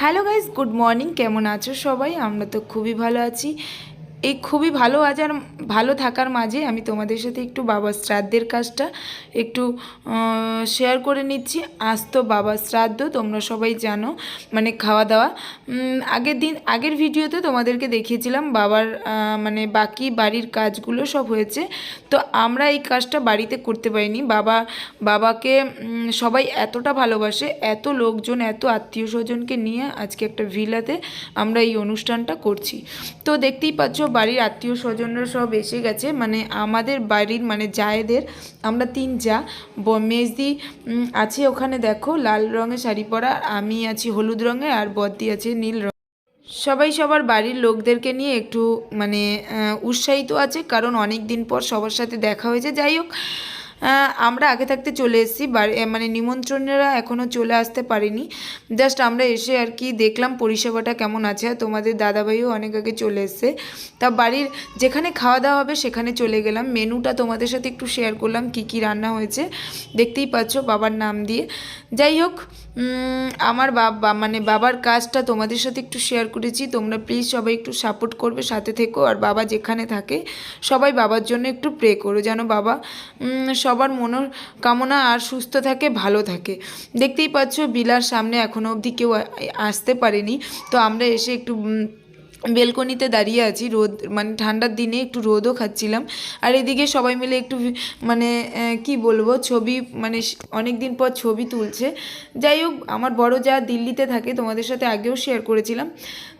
Hello guys good morning. কেমন আছো সবাই? আমরা তো খুবই ভালো আছি। এই খুবই ভালো আজার, ভালো থাকার মাঝে আমি তোমাদের সাথে একটু বাবার শ্রাদ্ধের কাজটা একটু শেয়ার করে নিচ্ছি। আজ তো বাবার শ্রাদ্ধ, তোমরা সবাই জানো মানে খাওয়া দাওয়া। আগের দিন, আগের ভিডিওতে তোমাদেরকে দেখিয়েছিলাম বাবার মানে বাকি বাড়ির কাজগুলো সব হয়েছে। তো আমরা এই কাজটা বাড়িতে করতে পারিনি। বাবা, বাবাকে সবাই এতটা ভালোবাসে, এত লোকজন, এত আত্মীয় স্বজনকে নিয়ে আজকে একটা ভিলাতে আমরা এই অনুষ্ঠানটা করছি। তো দেখতেই পাচ্ছ বাড়ির আত্মীয় স্বজনরা সব এসে গেছে। মানে আমাদের বাড়ির মানে জায়েদের, আমরা তিন যা। মেজদি আছে ওখানে দেখো, লাল রঙের শাড়ি পরা, আমি আছি হলুদ রঙের আর বদ্দি আছে নীল রঙ সবাই সবার বাড়ির লোকদেরকে নিয়ে একটু মানে উৎসাহিত আছে, কারণ অনেক দিন পর সবার সাথে দেখা হয়েছে। যাই হোক আমরা আগে থাকতে চলে এসেছি মানে নিমন্ত্রণেরা এখনও চলে আসতে পারেনি। জাস্ট আমরা এসে আর কি দেখলাম পরিষেবাটা কেমন আছে। আর তোমাদের দাদাভাইও অনেক আগে চলে এসছে। তা বাড়ির যেখানে খাওয়া দাওয়া হবে সেখানে চলে গেলাম। মেনুটা তোমাদের সাথে একটু শেয়ার করলাম, কি কি রান্না হয়েছে। দেখতেই পাচ্ছ বাবার নাম দিয়ে। যাই হোক আমার বাবা মানে বাবার কাজটা তোমাদের সাথে একটু শেয়ার করেছি। তোমরা প্লিজ সবাই একটু সাপোর্ট করবে, সাথে থেকো। আর বাবা যেখানে থাকে, সবাই বাবার জন্য একটু প্রে করো। যেন বাবা সবার মনের কামনা আর সুস্থ থাকে, ভালো থাকে। দেখতেই পাচ্ছ, বিলার সামনে এখনও অবধি কেউ আসতে পারেনি। তো আমরা এসে একটু বেলকনিতে দাঁড়িয়ে আছি, রোদ মানে ঠান্ডার দিনে একটু রোদও খাচ্ছিলাম। আর এদিকে সবাই মিলে একটু মানে কি বলব, ছবি মানে অনেক দিন পর ছবি তুলছে। যাই হোক, আমার বড় যা দিল্লিতে থাকে, তোমাদের সাথে আগেও শেয়ার করেছিলাম।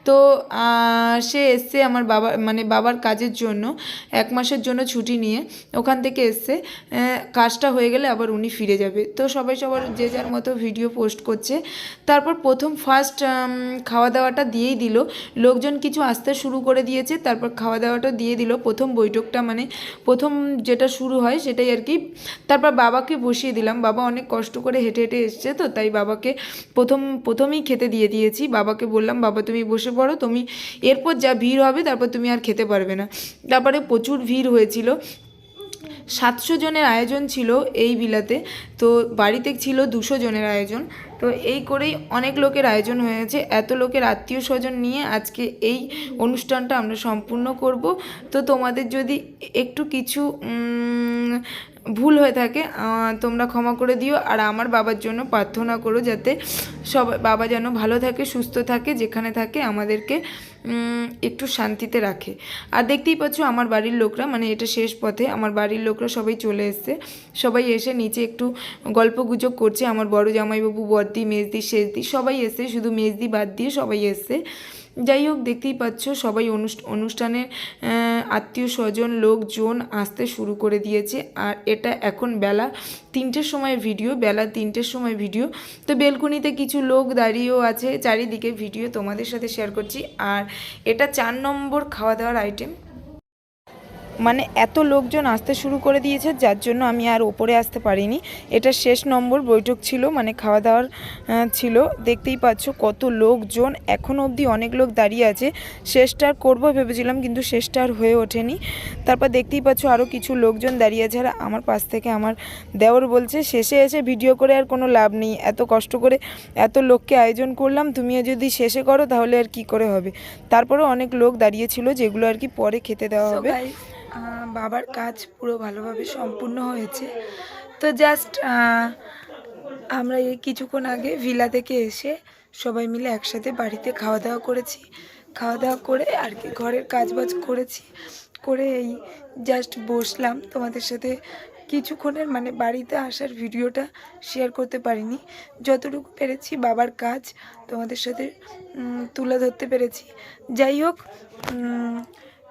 তো সে এসছে আমার বাবা মানে বাবার কাজের জন্য, এক মাসের জন্য ছুটি নিয়ে, ওখান থেকে এসছে। কাজটা হয়ে গেলে আবার উনি ফিরে যাবে। তো সবাই সবার যে যার মতো ভিডিও পোস্ট করছে। তারপর প্রথম ফার্স্ট খাওয়া দাওয়াটা দিয়েই দিল। লোকজন কিছু আসতে শুরু করে দিয়েছে, তারপর খাওয়া দাওয়াটা দিয়ে দিল। প্রথম বৈঠকটা মানে প্রথম যেটা শুরু হয় সেটাই আর কি। তারপর বাবাকে বসিয়ে দিলাম। বাবা অনেক কষ্ট করে হেঁটে হেঁটে এসছে তো, তাই বাবাকে প্রথম, প্রথমেই খেতে দিয়ে দিয়েছি। বাবাকে বললাম, বাবা, তুমি বসে পড়ো, তুমি এরপর যা ভিড় হবে, তারপর তুমি আর খেতে পারবে না। তারপরে প্রচুর ভিড় হয়েছিল। সাতশো জনের আয়োজন ছিল এই বিলাতে। তো বাড়িতে ছিল দুশো জনের আয়োজন। তো এই করেই অনেক লোকের আয়োজন হয়েছে। এত লোকের আত্মীয় স্বজন নিয়ে আজকে এই অনুষ্ঠানটা আমরা সম্পূর্ণ করব। তো তোমাদের যদি একটু কিছু ভুল হয়ে থাকে তোমরা ক্ষমা করে দিও আর আমার বাবার জন্য প্রার্থনা করো যাতে সব বাবা যেন ভালো থাকে, সুস্থ থাকে, যেখানে থাকে আমাদেরকে একটু শান্তিতে রাখে। আর দেখতেই পাচ্ছ আমার বাড়ির লোকরা মানে এটা শেষ পথে, আমার বাড়ির লোকরা সবাই চলে এসছে। সবাই এসে নিচে একটু গল্প গুজব করছে, আমার বড় জামাইবাবু, বর্দি, মেজদি শেষদি সবাই এসছে, শুধু মেজদি বাদ দিয়ে সবাই এসছে। যাই হোক, দেখতেই পাচ্ছ সবাই অনুষ্ঠ- অনুষ্ঠানের আত্মীয় স্বজন লোকজন আসতে শুরু করে দিয়েছে। আর এটা এখন বেলা তিনটের সময় ভিডিও, বেলা তিনটের সময় ভিডিও। তো বেলকুনিতে কিছু লোক দাঁড়িয়েও আছে, চারিদিকে ভিডিও তোমাদের সাথে শেয়ার করছি। আর এটা চার নম্বর খাওয়া দাওয়ার আইটেম মানে এত লোকজন আসতে শুরু করে দিয়েছে, যার জন্য আমি আর ওপরে আসতে পারিনি। এটা শেষ নম্বর বৈঠক ছিল মানে খাওয়া দাওয়ার ছিল। দেখতেই পাচ্ছ কত লোকজন। এখনও অবধি অনেক লোক দাঁড়িয়ে আছে। শেষটা আর করব ভেবেছিলাম, কিন্তু শেষটা আর হয়ে ওঠেনি। তারপর দেখতেই পাচ্ছ আরও কিছু লোকজন দাঁড়িয়ে আছে আর আমার পাশ থেকে আমার দেওর বলছে, শেষে এসে ভিডিও করে আর কোনো লাভ নেই। এত কষ্ট করে এত লোককে আয়োজন করলাম, তুমিও যদি শেষে করো তাহলে আর কি করে হবে? তারপরে অনেক লোক দাঁড়িয়েছিল যেগুলো আর কি পরে খেতে দেওয়া হবে। বাবার কাজ পুরো ভালোভাবে সম্পূর্ণ হয়েছে। তো জাস্ট আমরা এই কিছুক্ষণ আগে ভিলা থেকে এসে সবাই মিলে একসাথে বাড়িতে খাওয়া দাওয়া করেছি। খাওয়া দাওয়া করে আর কি ঘরের কাজবাজ করেছি। করে এই জাস্ট বসলাম। তোমাদের সাথে কিছুক্ষণের মানে বাড়িতে আসার ভিডিওটা শেয়ার করতে পারিনি। যতটুকু পেরেছি বাবার কাজ তোমাদের সাথে তুলে ধরতে পেরেছি। যাই হোক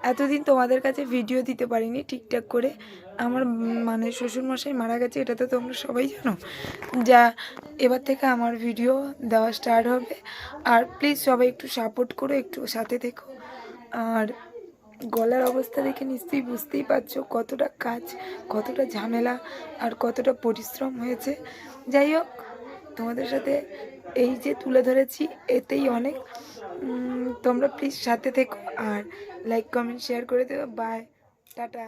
এতদিন তোমাদের কাছে ভিডিও দিতে পারিনি ঠিকঠাক করে। আমার মানে শ্বশুরমশাই মারা গেছে, এটা তো তোমরা সবাই জানো। যা, এবার থেকে আমার ভিডিও দেওয়া স্টার্ট হবে। আর প্লিজ সবাই একটু সাপোর্ট করো, একটু সাথে থেকো। আর গলার অবস্থা দেখে নিশ্চয়ই বুঝতেই পারছ কতটা কাজ, কতটা ঝামেলা আর কতটা পরিশ্রম হয়েছে। যাই হোক, তোমাদের সাথে এই যে তুলে ধরেছি, এতেই অনেক। তোমরা প্লিজ সাথে থেকো আর লাইক কমেন্ট শেয়ার করে দেবো বাই টাটা।